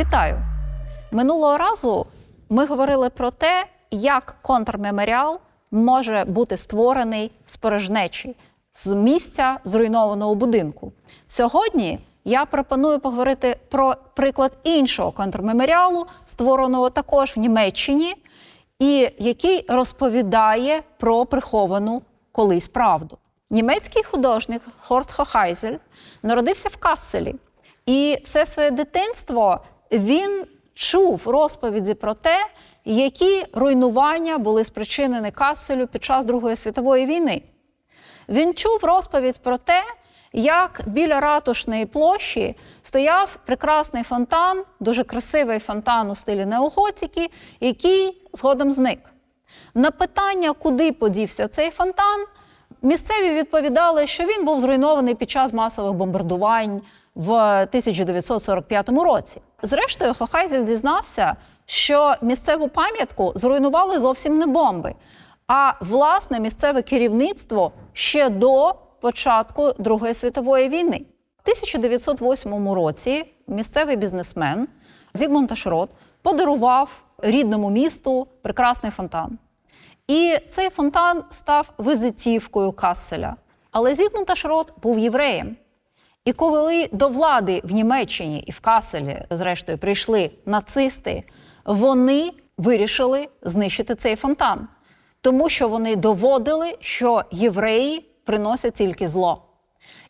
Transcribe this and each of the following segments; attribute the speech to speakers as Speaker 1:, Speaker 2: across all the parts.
Speaker 1: Вітаю! Минулого разу ми говорили про те, як контрмеморіал може бути створений з порожнечі, з місця зруйнованого будинку. Сьогодні я пропоную поговорити про приклад іншого контрмеморіалу, створеного також в Німеччині, і який розповідає про приховану колись правду. Німецький художник Хорст Хохайзель народився в Касселі, і все своє дитинство він чув розповіді про те, які руйнування були спричинені Касселю під час Другої світової війни. Він чув розповідь про те, як біля ратушної площі стояв прекрасний фонтан, дуже красивий фонтан у стилі неоготики, який згодом зник. На питання, куди подівся цей фонтан, місцеві відповідали, що він був зруйнований під час масових бомбардувань в 1945 році. Зрештою, Хохайзель дізнався, що місцеву пам'ятку зруйнували зовсім не бомби, а власне місцеве керівництво ще до початку Другої світової війни. У 1908 році місцевий бізнесмен Зігмунд Ашрот подарував рідному місту прекрасний фонтан. І цей фонтан став визитівкою Касселя. Але Зігмунд Ашрот був євреєм. І коли до влади в Німеччині і в Каселі, зрештою, прийшли нацисти, вони вирішили знищити цей фонтан, тому що вони доводили, що євреї приносять тільки зло.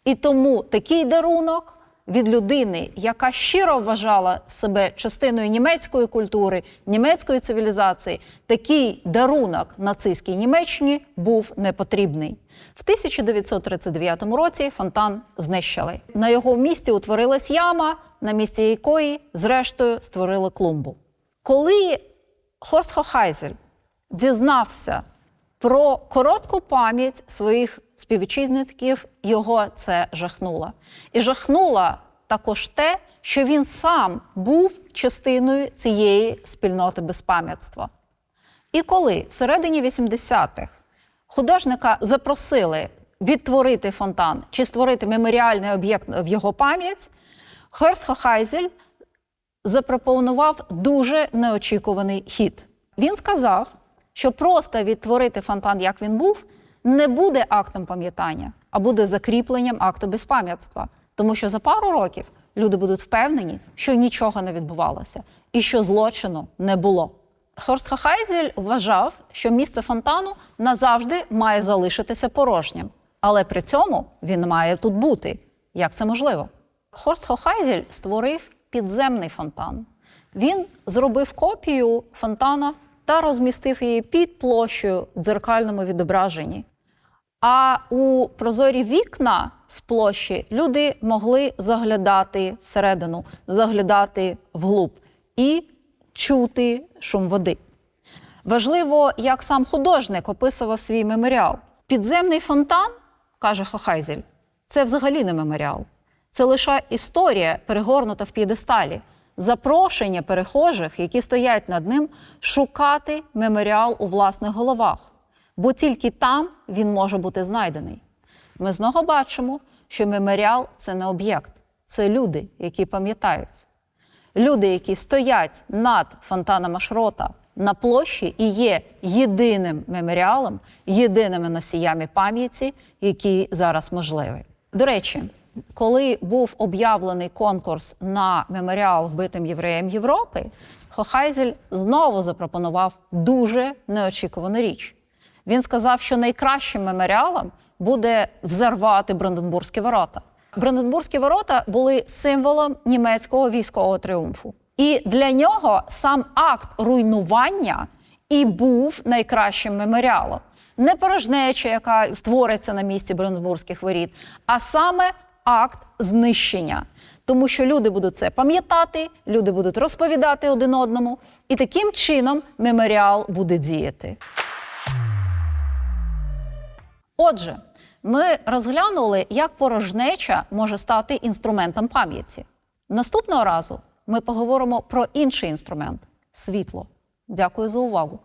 Speaker 1: І тому такий дарунок від людини, яка щиро вважала себе частиною німецької культури, німецької цивілізації, такий дарунок нацистській Німеччині був непотрібний. В 1939 році фонтан знищили. На його місці утворилась яма, на місці якої, зрештою, створили клумбу. Коли Хорст Хохайзель дізнався про коротку пам'ять своїх співвітчизників, його це жахнуло. І жахнуло також те, що він сам був частиною цієї спільноти безпам'ятства. І коли всередині 80-х художника запросили відтворити фонтан чи створити меморіальний об'єкт в його пам'ять, Херст Хохайзель запропонував дуже неочікуваний хід. Він сказав, що просто відтворити фонтан, як він був, не буде актом пам'ятання, а буде закріпленням акту безпам'ятства. Тому що за пару років люди будуть впевнені, що нічого не відбувалося і що злочину не було. Хорст Хахайзель вважав, що місце фонтану назавжди має залишитися порожнім, але при цьому він має тут бути. Як це можливо? Хорст Хохайзель створив підземний фонтан. Він зробив копію фонтана та розмістив її під площею в дзеркальному відображенні. А у прозорі вікна з площі люди могли заглядати всередину, заглядати вглуб і чути шум води. Важливо, як сам художник описував свій меморіал. Підземний фонтан, каже Хохайзель, це взагалі не меморіал. Це лише історія, перегорнута в п'єдесталі, запрошення перехожих, які стоять над ним, шукати меморіал у власних головах, бо тільки там він може бути знайдений. Ми знову бачимо, що меморіал це не об'єкт, це люди, які пам'ятають. Люди, які стоять над фонтаном Ашрота на площі і є єдиним меморіалом, єдиними носіями пам'яті, які зараз можливі. До речі, коли був об'явлений конкурс на меморіал вбитим євреям Європи, Хохайзель знову запропонував дуже неочікувану річ. Він сказав, що найкращим меморіалом буде взорвати Бранденбурзькі ворота. Бранденбурзькі ворота були символом німецького військового тріумфу. І для нього сам акт руйнування і був найкращим меморіалом. Не порожнеча, яка створиться на місці Бранденбурзьких воріт, а саме акт знищення. Тому що люди будуть це пам'ятати, люди будуть розповідати один одному, і таким чином меморіал буде діяти. Отже, ми розглянули, як порожнеча може стати інструментом пам'яті. Наступного разу ми поговоримо про інший інструмент світло. Дякую за увагу.